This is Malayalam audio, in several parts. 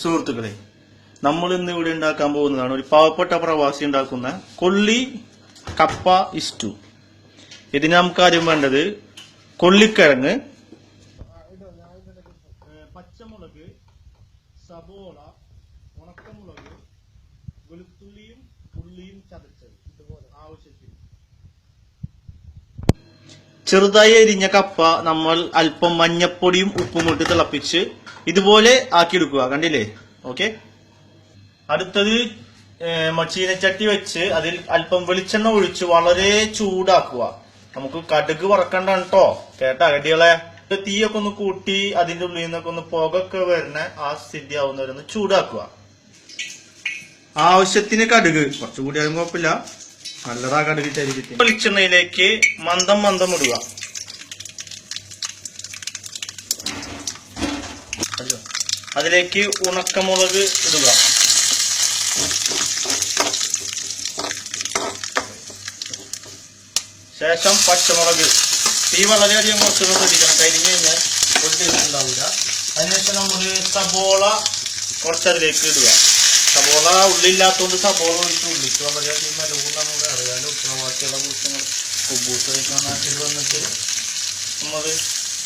സുഹൃത്തുക്കളെ നമ്മൾ ഇന്ന് ഇവിടെ ഉണ്ടാക്കാൻ പോകുന്നതാണ് ഒരു പാവപ്പെട്ട പ്രവാസി ഉണ്ടാക്കുന്ന കൊള്ളി കപ്പ ഇസ്റ്റു ഇതിന് നമുക്ക് ആദ്യം വേണ്ടത് കൊള്ളിക്കിഴങ്ങ് പച്ചമുളക് സബോള ഉണക്കമുളക് വെളുത്തുള്ളിയും ഉള്ളിയും ചതച്ചത് ഇതുപോലെ ആവശ്യത്തിന്. ചെറുതായി എരിഞ്ഞ കപ്പ നമ്മൾ അല്പം മഞ്ഞപ്പൊടിയും ഉപ്പും ഇട്ട് തിളപ്പിച്ച് ഇതുപോലെ ആക്കിയെടുക്കുക. കണ്ടില്ലേ? ഓക്കെ അടുത്തത് ചീനച്ചട്ടി വെച്ച് അതിൽ അല്പം വെളിച്ചെണ്ണ ഒഴിച്ച് വളരെ ചൂടാക്കുക. നമുക്ക് കടുക് വറക്കണ്ട കേട്ടോ കേട്ടാ കടികളെ തീയൊക്കെ ഒന്ന് കൂട്ടി അതിന്റെ ഉള്ളിൽ നിന്നൊക്കെ ഒന്ന് പുകയൊക്കെ വരുന്ന ആ സ്ഥിതി ആവുന്നവരൊന്ന് ചൂടാക്കുക. ആവശ്യത്തിന് കടുക്. കുറച്ചുകൂടി ആയാലും കുഴപ്പമില്ല. നല്ലതാ കടുക് ചരിച്ചിട്ട് വെളിച്ചെണ്ണയിലേക്ക് മന്ദം മന്ദം ഇടുക. അതിലേക്ക് ഉണക്കമുളക് ഇടുക. ശേഷം പച്ചമുളക്. തീ വളരെയധികം കുറച്ച് ശ്രദ്ധിക്കണം കരിഞ്ഞു കഴിഞ്ഞാൽ ഒരു ടേസ്റ്റ് ഉണ്ടാവില്ല. അതിനുശേഷം നമ്മൾ സബോള കുറച്ചതിലേക്ക് ഇടുക. സബോള ഉള്ളില്ലാത്തതുകൊണ്ട് സബോള ഒഴിച്ച് ഉള്ളിക്ക് വളരെയധികം വിലകൂടാണ് അറിയാനും ഉത്തരവാദിത്തങ്ങളെ കുറിച്ച് കുബൂസ് കഴിക്കാൻ നാട്ടിൽ വന്നിട്ട് നമ്മൾ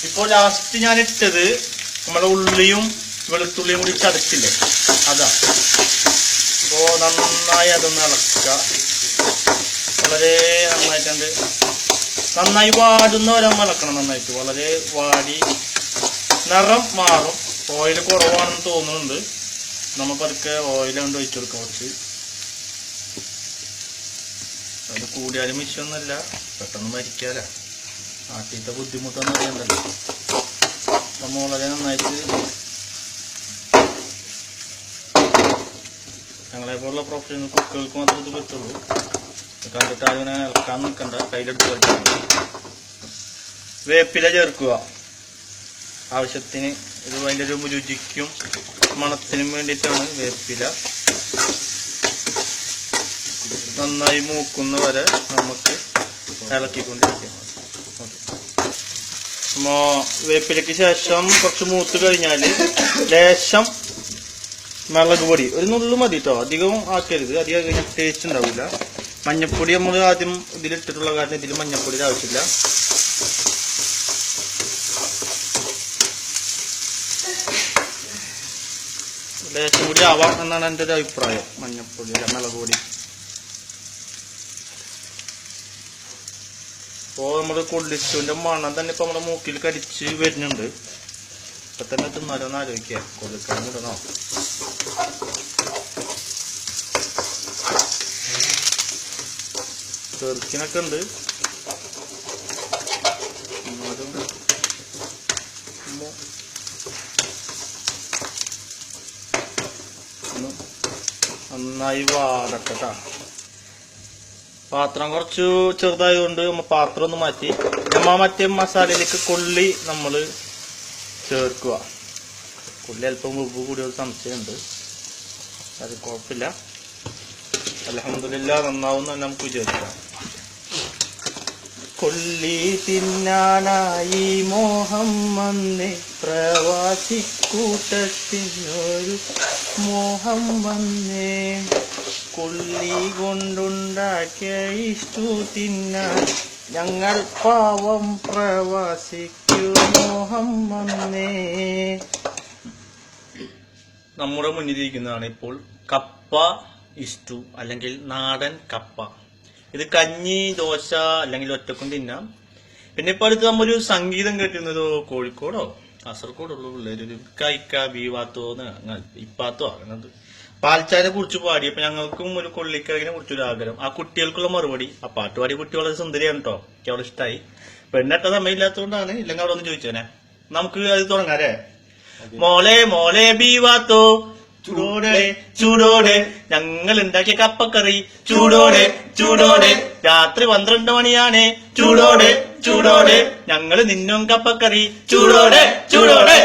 ഇപ്പോൾ ലാസ്റ്റ് ഞാൻ ഇട്ടത് നമ്മുടെ ഉള്ളിയും വെളുത്തുള്ളിയും കൂടി ചതച്ചില്ലേ? അതാ. അപ്പോ നന്നായി അതൊന്ന് ഇളക്കുക. വളരെ നന്നായിട്ടുണ്ട് നന്നായി വാടുന്ന ഒരമ്മ ഇളക്കണം നന്നായിട്ട്. വളരെ വാടി നിറം മാറും. ഓയിൽ കുറവാണെന്ന് തോന്നുന്നുണ്ട്. നമുക്കതൊക്കെ ഓയിൽ കൊണ്ട് ഒഴിച്ചു കൊടുക്കാം കുറച്ച്. അത് കൂടിയാലും വിഷയമൊന്നുമല്ല പെട്ടെന്ന് മരിക്കാല. ആട്ടിത്തെ ബുദ്ധിമുട്ടൊന്നും അറിയണ്ടല്ലോ. നമ്മൾ വളരെ നന്നായിട്ട് ഞങ്ങളെ പോലുള്ള പ്രൊഫഷണൽ കുക്കുകൾക്ക് മാത്രമേ ഇത് പറ്റുള്ളൂ. കണ്ടിട്ട് അതിനെ ഇളക്കാൻ നിൽക്കണ്ട. കയ്യിലെടുത്ത് കളിച്ചാൽ വേപ്പില ചേർക്കുക. ആവശ്യത്തിന് ഇത് അതിന്റെ ഒരു രുചിക്കും മണത്തിനും വേണ്ടിയിട്ടാണ് വേപ്പില. നന്നായി മൂക്കുന്ന വരെ നമുക്ക് ഇളക്കിക്കൊണ്ടിരിക്കാം. വേപ്പിലയ്ക്ക് ശേഷം കുറച്ച് മൂത്ത് കഴിഞ്ഞാൽ ലേശം മുളക് പൊടി. ഒരു നുള്ളു മതി കേട്ടോ അധികം ആക്കരുത്. അധികം കഴിഞ്ഞാൽ ടേസ്റ്റ് ഉണ്ടാവില്ല മഞ്ഞപ്പൊടി നമ്മൾ ആദ്യം ഇതിലിട്ടിട്ടുള്ള കാരണം ഇതിൽ മഞ്ഞപ്പൊടിയുടെ ആവശ്യമില്ല. ലേശം കൂടി ആവാം എന്നാണ് എന്റെ ഒരു അഭിപ്രായം. മഞ്ഞപ്പൊടി മുളക് പൊടി. അപ്പോൾ നമ്മൾ കൊള്ളിച്ചുവിന്റെ മണം തന്നെ ഇപ്പോൾ നമ്മുടെ മൂക്കിൽ കടിച്ച് വരുന്നുണ്ട്. ഇപ്പൊ തന്നെ തിന്നാലോ എന്ന് ആലോചിക്കാം. കൊള്ളിക്കാൻ ഇടണോ ചെറുക്കിനൊക്കെ ഉണ്ട്. നന്നായി വാടക്കട്ടാ. പാത്രം കുറച്ച് ചെറുതായതുകൊണ്ട് നമ്മൾ പാത്രം ഒന്ന് മാറ്റി. നമ്മ മറ്റേ മസാലയിലേക്ക് കൊള്ളി നമ്മൾ ചേർക്കുക പുള്ളി അല്പം ഉപ്പ് കൂടി ഒരു സംശയമുണ്ട്. അത് കുഴപ്പമില്ല. അലഹമില്ല നന്നാവും നമുക്ക് വിചാരിക്കാം. കൊള്ളി തിന്നാനായി മോഹം വന്നേ. പ്രവാസി കൂട്ടത്തിനൊരു മോഹം വന്നേ. കൊള്ളി കൊണ്ടുണ്ടാക്കിയ ഇഷ്ടു തിന്നാൻ ഞങ്ങൾ പാവം പ്രവാസിക്കു നമ്മുടെ മുന്നിലിരിക്കുന്നതാണ് ഇപ്പോൾ കപ്പ ഇഷ്ടു അല്ലെങ്കിൽ നാടൻ കപ്പ. ഇത് കഞ്ഞി ദോശ അല്ലെങ്കിൽ ഒറ്റക്കും തിന്നാം. പിന്നെ ഇപ്പൊ അടുത്ത് നമ്മൊരു സംഗീതം കേട്ടിരുന്നത് കോഴിക്കോടോ കാസർഗോഡുള്ള പിള്ളേരൊരു കൈക്ക ബീവാത്തോ ഇപ്പാത്തോ അങ്ങനത് പാൽച്ചായനെ കുറിച്ച് പാടിയപ്പോൾ ഞങ്ങൾക്കും ഒരു കൊള്ളിക്കിഴങ്ങിനെ കുറിച്ചൊരു ആഗ്രഹം ആ കുട്ടികൾക്കുള്ള മറുപടി ആ പാട്ട് പാടിയ കുട്ടി വളരെ സുന്ദരിയാണ് കേട്ടോ എനിക്ക് അവളിഷ്ടായി പെണ്ണെട്ട സമയമില്ലാത്തതുകൊണ്ടാണ് ഇല്ലെങ്കിൽ അവിടെ ഒന്ന് ചോദിച്ചേനെ നമുക്ക് അത് തുടങ്ങാം അല്ലേ മോളെ മോളെ ബീവാത്തോ ചൂടോടെ ചൂടോടെ. ഞങ്ങൾ ഉണ്ടാക്കിയ കപ്പക്കറി. ചൂടോടെ ചൂടോടെ. രാത്രി പന്ത്രണ്ട് മണിയാണ്. ചൂടോടെ ചൂടോടെ. ഞങ്ങൾ നിന്നും കപ്പക്കറി. ചൂടോടെ ചൂടോടെ.